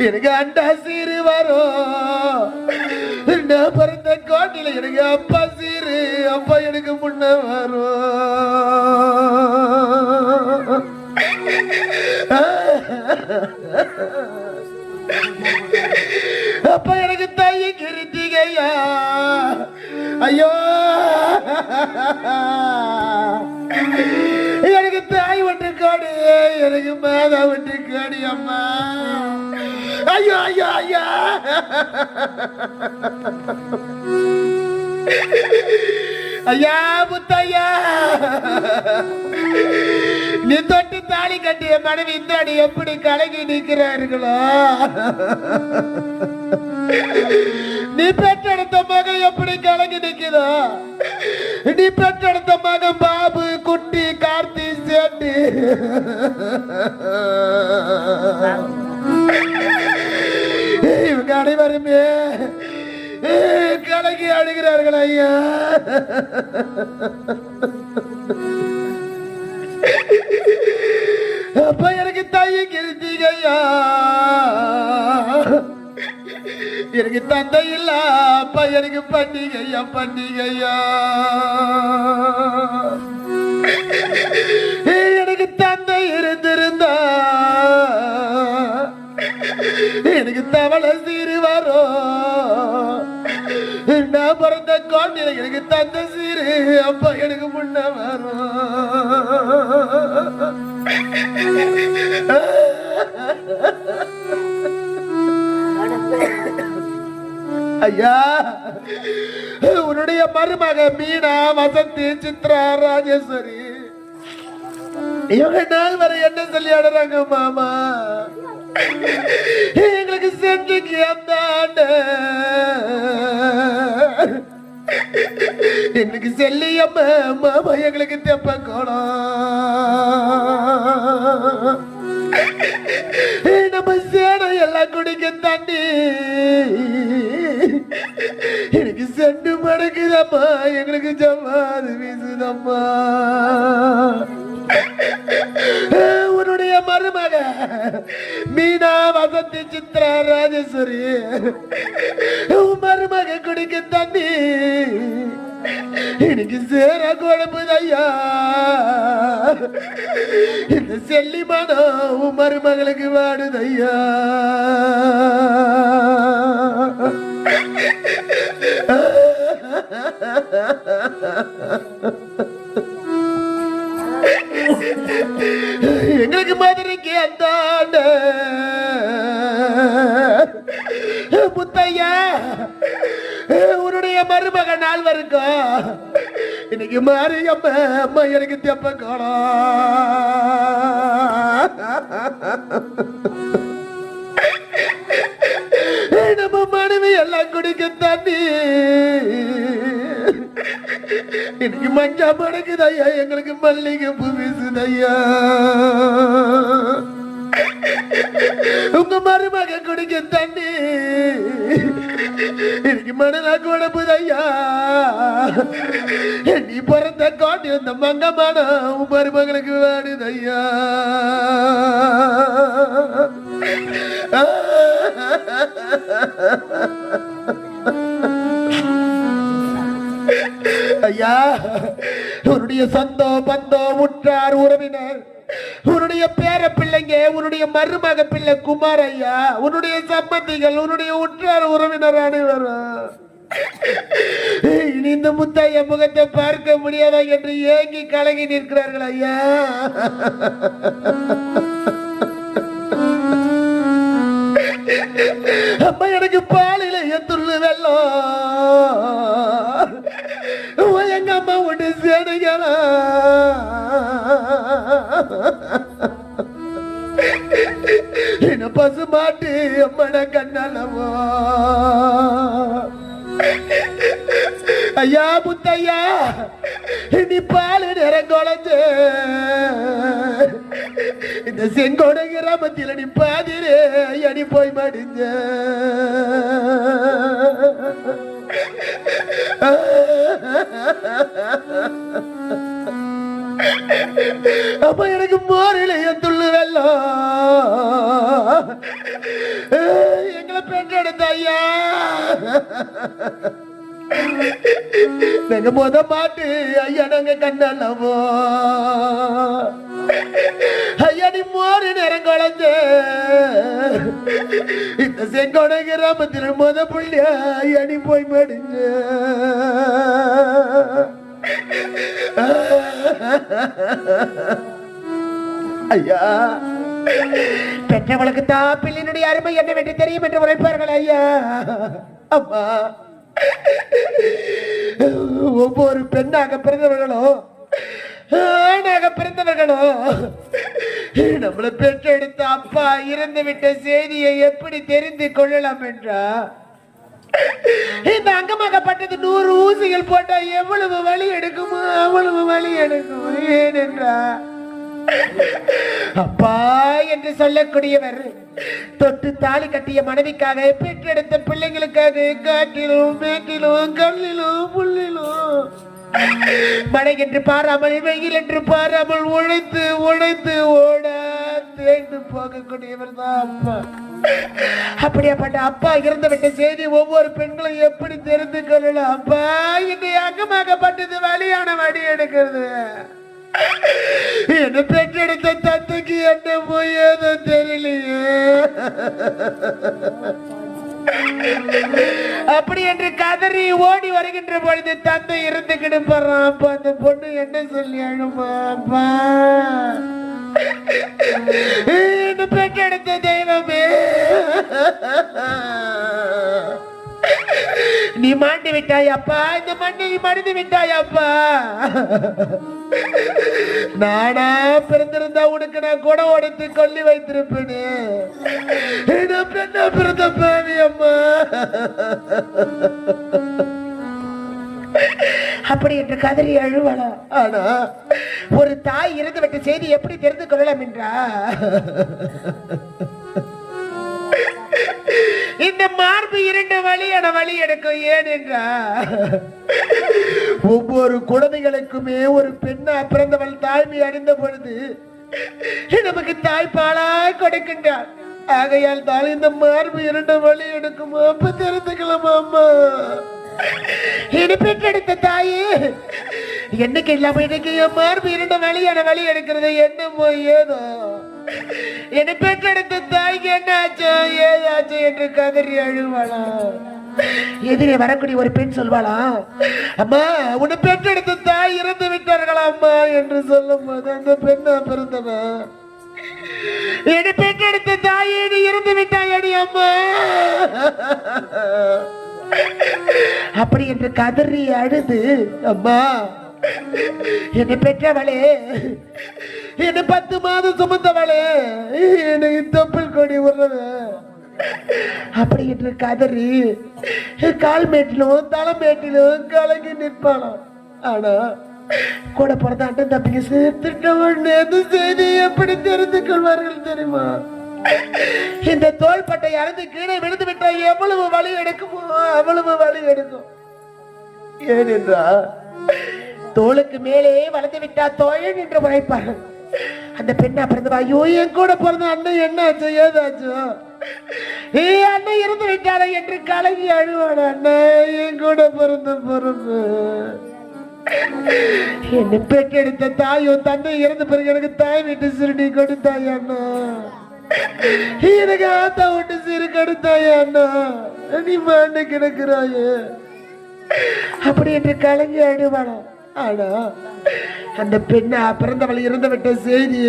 எனக்கு அண்டா சீரு வரும் நான் பிறந்த கோட்டில எனக்கு அப்பா சீரு. அப்பா எனக்கு முன்ன வரும் அப்ப எனக்கு தாய் கிருத்திகையா. ஐயோ. மாதா கேடி அம்மா. ஐயோ ஐயோ ஐயா. ஐயா முத்தையா. நீ தொட்டு தாலி கட்டிய மனைவி இந்த அடி எப்படி கலகி நிற்கிறார்களோ? நீ பெற்றெடுத்த மகன் எப்படி கலங்கி நிக்கிறா நீ பெற்றெடுத்த மகன் பாபு குட்டி கார்த்தி சேட்டி. இவங்க அனைவருமே கலங்கி அழுகிறார்கள் ஐயா. அப்ப எனக்கு தையை கிருத்தீங்க ஐயா. எனக்கு தந்தை இல்ல அப்பா எனக்கு பண்டிகையா பண்டிகையா. எனக்கு தந்தை இருந்திருந்தா. எனக்கு தவளை சீரு வரும் நான் பிறந்த குழந்தையில எனக்கு தந்தை சீரு அப்பா எனக்கு முன்ன வரும் ஐயா உன்னுடைய மருமக மீனா வசந்தி சித்ரா ராஜேஸ்வரி. இவங்க நாள் வரை என்ன சொல்லி ஆடுறாங்க மாமா? எங்களுக்கு சென்றுக்கு அந்த ஆண்டு. எங்களுக்கு செல்லியம்மா மாமா எங்களுக்கு தெப்ப கோணம் செண்டு மடக்குதம்மா எங்களுக்கு ஜவ்வாது வீசுதம்மா. உன்னுடைய மருமக. மீனா வசந்தி சித்ரா ராஜேஸ்வரி. உன் மருமக குடிக்க தண்ணி. எனக்கு சேர குழம்புது ஐயா இந்த செல்லி மனம் உன் மருமகளுக்கு வாடுது ஐயா எங்களுக்கு மதுரைக்கு அந்த புத்தையா முத்தையா உன்னுடைய மருமக நாள் இருக்கும் இன்னைக்கு மாறி அம்மா அம்மா எனக்கு தெப்ப காணோம். நம்ம எல்லாம் குடிக்க தண்ணி. இன்னைக்கு மஞ்சா மடக்குது ஐயா எங்களுக்கு மல்லிகை பூ வீசுது ஐயா உங்க மருமக குடிக்க தண்ணி. இன்னைக்கு மனநா குழம்புது ஐயா நீ பிறந்த காட்டு இந்த மங்கமான உன் மருமகளுக்கு வாடுது ஐயா Ha ha ha ha ha! ஐயா. உன்னுடைய சொந்தம் பந்தம் உற்றார் உறவினர். உன்னுடைய பேர பிள்ளைங்க உன்னுடைய மருமக பிள்ளை குமார் ஐயா. உன்னுடைய சம்பந்திகள் உன்னுடைய உற்றார் உறவினர் அனைவரும். இனி இந்த முத்தைய முகத்தை பார்க்க முடியாதா என்று ஏங்கி கலங்கி நிற்கிறார்கள் ஐயா. அம்மா எனக்கு பாலில எத்துள்ளு வெள்ளம். என்ன பசு மாட்டு அம்மன கண்ணலவோ ஐயா புத்தையா நீ பால் நிறம் குழஞ்சு இந்த செங்கோட கிராமத்தில் நீ பாதிரே அடி போய் மடிஞ்ச. அப்ப எனக்கு மோரிலைய துள்ளு வெள்ளம் எங்களை எடுத்த ஐயா. நாங்க போத பாட்டு ஐயா நாங்க கண்ணல்லவோ ஐயா நீ மோறு நேரம் குழந்த இந்த செங்கோட கிராமத்தில் மொத புள்ளிய ஐயா நீ போய் மடிஞ்ச ஐயா பெற்றவளுக்கு தான் பிள்ளையினுடைய அருமை என்ன வெட்டி தெரியும் என்று உழைப்பார்கள் ஐயா அம்மா ஒவ்வொரு பெண்ணாக பிறந்தவர்களும் ஆணாக பிறந்தவர்களோ நம்மளை பெற்றெடுத்த அப்பா இறந்து விட்ட செய்தியை எப்படி தெரிந்து கொள்ளலாம் என்றா? இந்த அங்கமாகப்பட்டது நூறு ஊசிகள் போட்டா எவ்வளவு வலி எடுக்குமோ அவ்வளவு வலி எடுக்கும். ஏனென்றா அப்பா என்று சொல்லக்கூடியவர் தொட்டு தாலி கட்டிய மனைவிக்காக பெற்றெடுத்த பிள்ளைங்களுக்காக காட்டிலும் மேட்டிலும் கல்லிலும் புள்ளிலும் மழை என்று பாராமல் வெயில் என்று பாராமல் உழைத்து உழைத்து ஓட தேர்ந்து போகக்கூடியவர் தான் அப்பா. அப்படியாப்பட்ட அப்பா இறந்து விட்ட செய்தி ஒவ்வொரு பெண்களும் எப்படி தெரிந்து கொள்ளலாம்? அப்பா இன்று அங்கமாகப்பட்டது வழியான வழி எடுக்கிறது. என்ன பெற்றெடுத்த தந்தைக்கு என்ன போய் ஏதோ தெரியலையே. அப்படி என்று கதறி ஓடி வருகின்ற பொழுது தந்தை இருந்து கிடப்பாராம் அப்ப அந்த பொண்ணு என்ன சொல்லி அழுமா என்ன பெற்றெடுத்த தெய்வமே. நீ மாண்டு விட்டாய் அப்பா இந்த மண்ணை நீ மடிந்து விட்டாய் அப்பா நானா பிறந்திருந்தா உனக்கு நான் கூட உடைத்து கொல்லி வைத்திருப்பேனே. பிறந்த பாவி அம்மா. அப்படி என்று கதறி அழுவலாம் ஆனா ஒரு தாய் இறந்து விட்ட செய்தி எப்படி தெரிந்து கொள்ளலாம் என்றா? இந்த மார்பு இரண்டு வழியான வழி எடுக்கும். ஏனென்றா ஒவ்வொரு குழந்தைகளுக்குமே ஒரு பெண்ணா பிறந்தவள் தாய்மை அறிந்த பொழுது நமக்கு தாய்ப்பாலாய் கொடுக்கின்றார் ஆகையால் தான் இந்த மார்பு இரண்டு வழி எடுக்குமா. அப்ப தெரிந்துக்கலாமா அம்மா. தாயே என்னைக்கு இல்லாம இன்னைக்கு என் மார்பு இரண்டு வழியான வழி எடுக்கிறது என்னமோ ஏதோ. என் பெற்றெடுத்த தாய்க்கு என்னாச்சோ? ஏதாச்சோ என்று கதறி அழுவாளா? எதிரே வரக்கூடிய ஒரு பெண் சொல்வாளா? அம்மா உன்னை பெற்றெடுத்த தாய் இறந்து விட்டார்களா அம்மா? என்று சொல்லும் போது அந்த பெண்ணா பிறந்தவன் என்னை பெற்றெடுத்த தாயே நீ இறந்து விட்டாயடி அம்மா. அப்படி என்று கதறி அழுது அம்மா என்னை பெற்றவளே என்னை பத்து மாதம் சுமந்தவளே. எனக்கு தொப்புள் கொடி விடுறது அப்படி என்று கதறி கால் மேட்டிலும் தலை மேட்டிலும் கலங்கி நிற்பானாம் ஆனா கூட பிறந்த அண்ணன் தம்பிங்க சேர்த்துட்ட உடனே செய்தி எப்படி தெரிந்து கொள்வார்கள் தெரியுமா? இந்த தோள்பட்டை அறந்து கீழே விழுந்து விட்டால் எவ்வளவு வழி எடுக்குமோ அவ்வளவு வழி எடுக்கும். ஏனென்றா தோளுக்கு மேலே வளர்ந்து விட்டா தோழன் என்று உழைப்பார்கள் அந்த பெண்ணா பிறந்தவா ஐயோ என் கூட பிறந்த அண்ணன் என்ன ஆச்சு? ஏதாச்சு? ஏ அண்ணன் இருந்து விட்டாரே என்று கலங்கி அழுவான அண்ணன் என் கூட பிறந்த பிறந்து என்னை பெற்றெடுத்த தாயோ தந்தை இறந்த பிறகு எனக்கு தாய் வீட்டு சிறுடி கொடுத்தாய் அண்ணா. எனக்கு ஆத்தா விட்டு சிறு கொடுத்தாய் அண்ணா. நீ மாண்டு கிடக்குறாயே. அப்படி என்று கலங்கி அழுவானா ஆனா அந்த பெண்ணை பிறந்தவள் இறந்து விட்ட செய்தி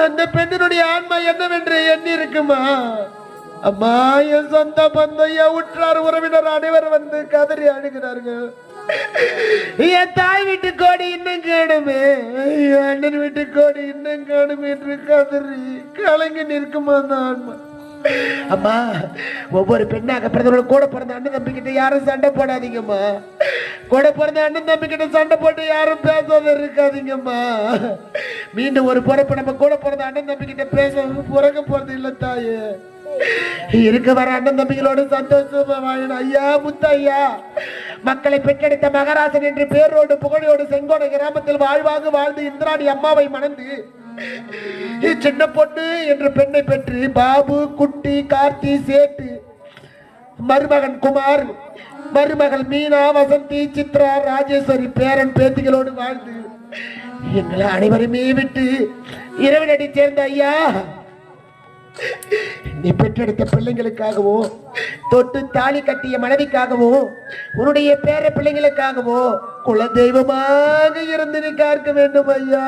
அந்த பெண்ணினுடைய ஆன்மா என்னவென்று எண்ணி இருக்குமா அம்மா என் சொந்த பந்தைய உற்றார் உறவினர் அனைவர் வந்து கதறி அழுகிறார்கள். என் தாய் வீட்டு கோடி இன்னும் காணுமே அண்ணன் வீட்டு கோடி இன்னும் காணுமே என்று கதறி கலங்கி நிற்குமா அந்த ஆன்மா அம்மா ஒவ்வொரு பெண்ணாக பிறந்தவங்க கூட பிறந்த அண்ணன் தம்பி கிட்ட யாரும் சண்டை போடாதீங்கம்மா. கூட பிறந்த அண்ணன் தம்பி கிட்ட சண்டை போட்டு யாரும் பேசாத இருக்காதீங்கம்மா. மீண்டும் ஒரு பிறப்பு நம்ம கூட பிறந்த அண்ணன் தம்பி கிட்ட பேச பிறக்க போறது இல்ல தாயே. இருக்க வர அண்ணன் தம்பிகளோடு சந்தோஷமா வாழணும். ஐயா முத்தையா மக்களை பெற்றெடுத்த மகராசன் என்று பேரோடு புகழோடு செங்கோட கிராமத்தில் வாழ்வாக வாழ்ந்து இந்திராணி அம்மாவை மணந்து சின்ன பொண்ணு என்ற பெண்ணை பெற்று பாபு குட்டி கார்த்தி சேட்டு மருமகன் குமார் மருமகள் மீனா வசந்தி சித்ரா ராஜேஸ்வரி பேரன் பேத்திகளோடு வாழ்ந்து எங்களை அனைவருமே விட்டு இரவினடி சேர்ந்த ஐயா. நீ பெற்றெடுத்த பிள்ளைங்களுக்காகவோ தொட்டு தாலி கட்டிய மனைவிக்காகவும் உன்னுடைய பேர பிள்ளைங்களுக்காகவோ குல தெய்வமாக இருந்து நீ காக்க வேண்டும் ஐயா.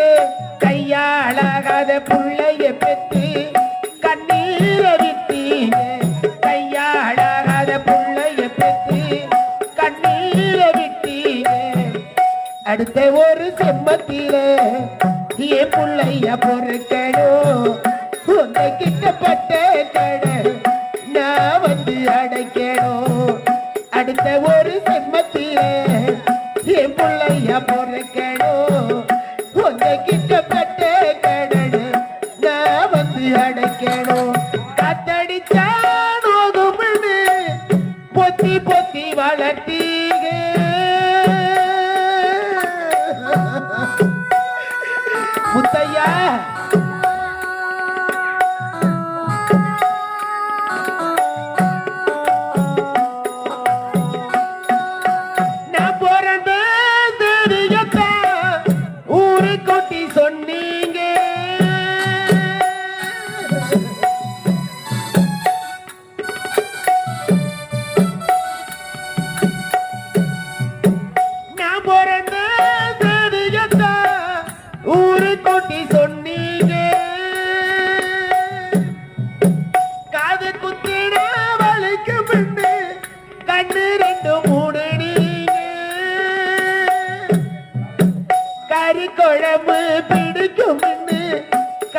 பெற்று கையாளாகாத பிள்ளைய பெற்று கண்ணீரை விட்டீங்க கையாளாகாத பிள்ளைய பெற்று கண்ணீரை விட்டீங்க அடுத்த ஒரு செம்மத்தில ஏ பிள்ளைய பொறுக்கணும். உங்க கிட்டப்பட்ட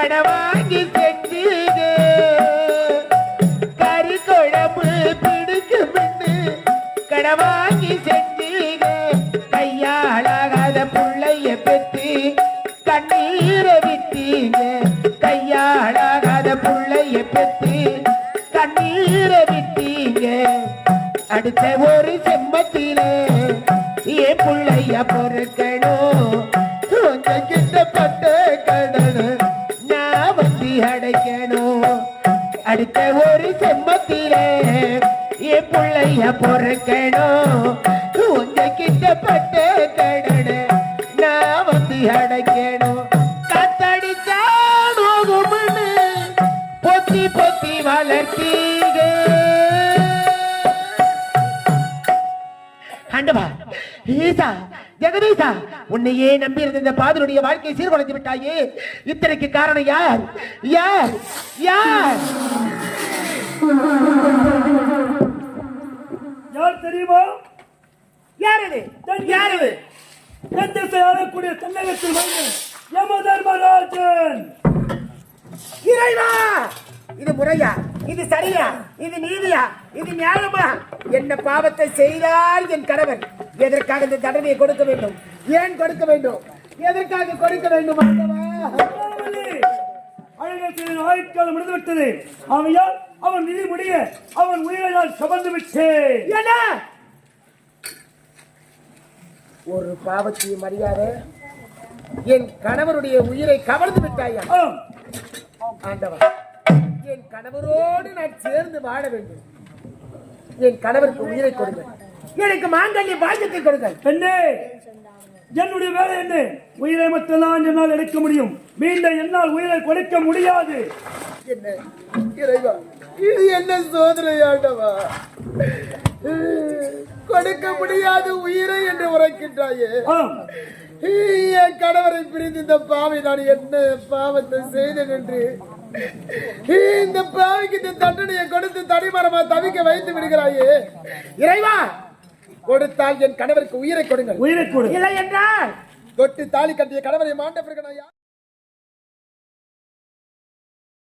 கடவாங்கி வாங்கி கறி குழம்பு பிடிக்கும் கடவாங்கி கடை வாங்கி செஞ்சீங்க கையாளாகாத புள்ளைய பெத்து கண்ணீரை விட்டீங்க. கையாளாகாத புள்ளைய பெத்து கண்ணீரை விட்டீங்க. அடுத்த ஒரு செம்பத்திலே ஏ பிள்ளைய பொறுக்கணும்? அடைக்கணும். அடுத்த ஒரு செம்மத்திலே என் பிள்ளைய பொறுக்கணும். உங்க கிட்டப்பட்ட கடனை நான் வந்து அடைக்கணும். காத்தடிச்சா நோகும்னு பொத்தி பொத்தி வளர்த்தீங்க. ஆண்டவா ஈசா ஜெகதீசா உன்னையே நம்பி இருந்த இந்த பாதனுடைய வாழ்க்கையை சீர்குலைத்து விட்டாயே. இத்தனைக்கு காரணம் யார்? யார்? யார்? யார் தெரியுமா? யார் இது? யார் என் திசை ஆளக்கூடிய தென்னகத்தில் வந்து யம தர்மராஜன் இறைவா! இது முறையா? இது சரியா? இது நீதியா? இது நியாயமா? என்ன பாவத்தை செய்தால் என் கணவர் எதற்காக இந்த தண்டனையை கொடுக்க வேண்டும்? ஏன் கொடுக்க வேண்டும்? எதற்காக கொடுக்க வேண்டும் செய்த ஆயுட்காலம் முடிந்துவிட்டது. ஆகையால் அவன் நிதி முடிய அவன் உயிரை நான் சுமந்து விட்டேன். என்ன? ஒரு பாவத்தையும் அறியாத என் கணவருடைய உயிரை கவர்ந்து விட்டாயா? ஆம். ஆண்டவா என் கணவரோடு நான் சேர்ந்து வாழ வேண்டும். என் கணவருக்கு உயிரை கொடுங்கள். எனக்கு மாங்கல்ய பாக்கியத்தை கொடுங்கள். பெண்ணே என்னுடைய வேலை என்ன? உயிரை மட்டும்தான் என்னால் எடுக்க முடியும். மீண்டும் என்னால் உயிரை கொடுக்க முடியாது. என்ன? இறைவா இது என்ன சோதனை ஆண்டவா கொடுக்க முடியாத உயிரை என்று உரைக்கின்றாயே. என் கணவரை பிரிந்து இந்த பாவை நான் என்ன பாவத்தை செய்தேன் என்று. இந்த பாவிக்கு இந்த தண்டனையை கொடுத்து தனிமரமா தவிக்க வைத்து விடுகிறாயே. இறைவா கொடுத்தால் என் கணவருக்கு உயிரை கொடுங்கள். உயிரை கொடு. இல்லை என்றால்? தொட்டு தாலி கட்டிய கணவரை மாண்ட பிறகு நான் யார்